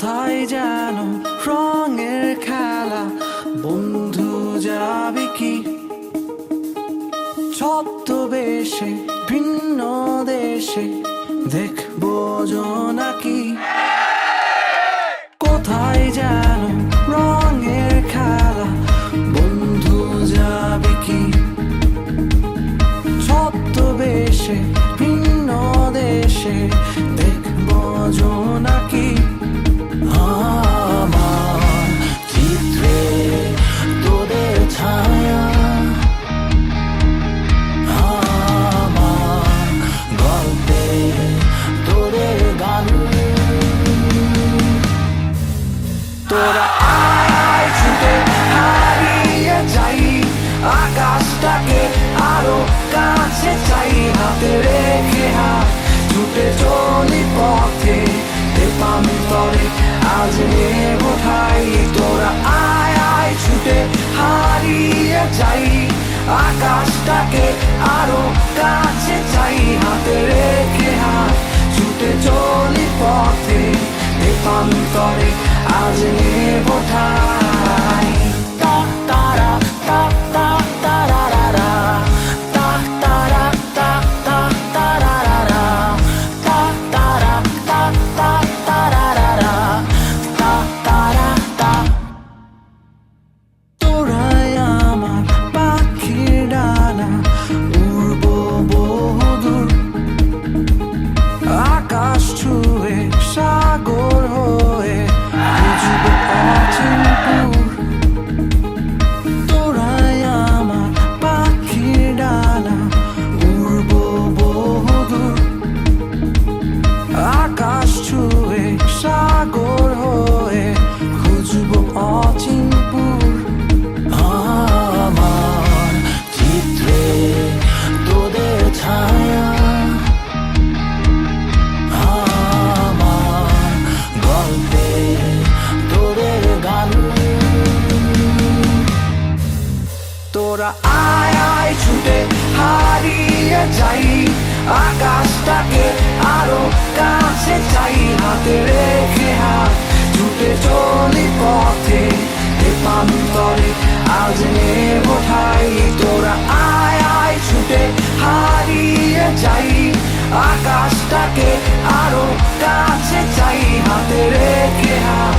কোথায় যেন রঙের খেলা, বন্ধু যাবে কি? ছদ্মবেশে, ভিন্ন দেশে দেখব নাকি কোথায় যেন রঙের খেলা, বন্ধু যাবে কি? ছদ্মবেশে, ভিন্ন দেশে দেখব হাতে রেখে হাত, ছুটে চলি পথে। তেপান্তরে আজ নেব ঠাই। তোরা আয় আয়, ছুটে হারিয়ে যাই। আকাশটাকে আরও কাছে চাই। হাতে রেখে হাত, ছুটে চলি পথে। তেপান্তরে আজ নেব ঠাই। আয় ছুটে হারিয়ে যাই, আকাশটাকে আরও কাছে চাই, হাতে রেখে হাত ছুটে চলি পথে তেপান্তরে আজ নেব ঠাই। তোরা আয় আয় ছুটে হারিয়ে যাই, আকাশটাকে আরও কাছে চাই, হাতে রেখে হাত